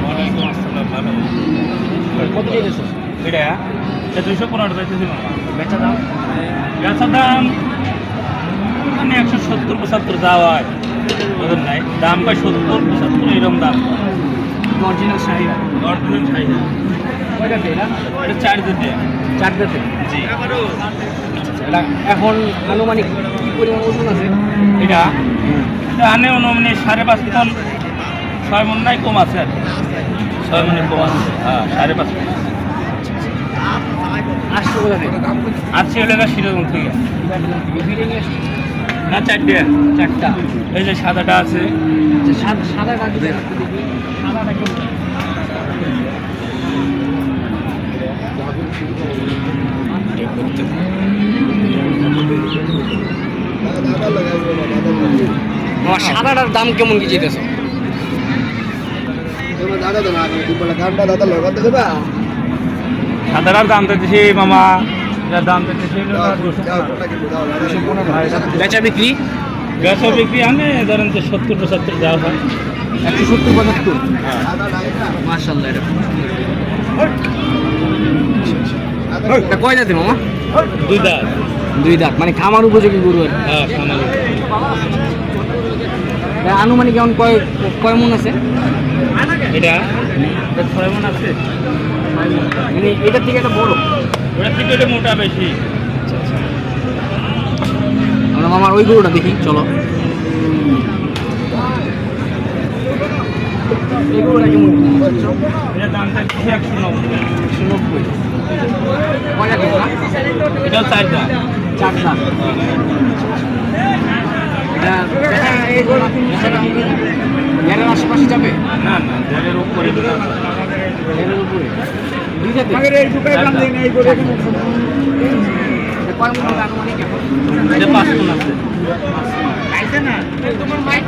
ওয়ালাইকুম এটা এটা পনেরো চাইতেছি বেচা দাম গাছের দাম মানে একশো সত্তর পঁচাত্তর যাওয়া হয় বুঝলেন নাই দাম পায় সত্তর পঁচাত্তর এরকম দাম অরিজিনাল শাড়ি অর্ধেক চাহিদা কয়টা এটা এখন আনুমানিক পরিমাণ ওজন আছে? এটা? এটা আনে অনুমানে সাড়ে পাঁচ টন ছয় মন নাই কম আছে আর কি। ছয় মনে কম আছে হ্যাঁ সাড়ে পাঁচ মণ। আসছে কোথা থেকে? আসছে এলাকা সেরকম থেকে। না চারটে। চারটা। এই যে সাদাটা আছে। আচ্ছা, সাদা সাদাটার দাম কেমন কি যেতেছ সাদাটার দাম দিতেছি মামা এটার দাম দিতেছি বেচা বিক্রি? বিক্রি আনে ধরেন যে সত্তর পঁচাত্তর যাওয়া হয়। একশো সত্তর পঁচাত্তর? হ্যাঁ। মার্শাল্লাহ এটা এটা কয় জাতের মামা? দুই দাঁত। দুই দাঁত মানে খামার উপযোগী গরু আর। হ্যাঁ খামার আনুমানিক কেমন কয় কয় মন আছে? এটা ছয় মন আছে মানে এটার থেকে একটা বড় ওটা থেকে এটা মোটা বেশি আমরা মামার ওই গরুটা দেখি চলো এই গরুটা কেমন এটার দাম থাকছে একশো নব্বই একশো নব্বই এটা? এটাও চার দাম চার দাঁত এটা এর আশেপাশে যাবে? না না দেড়ের উপরে। এর উপরে তোমার মাইক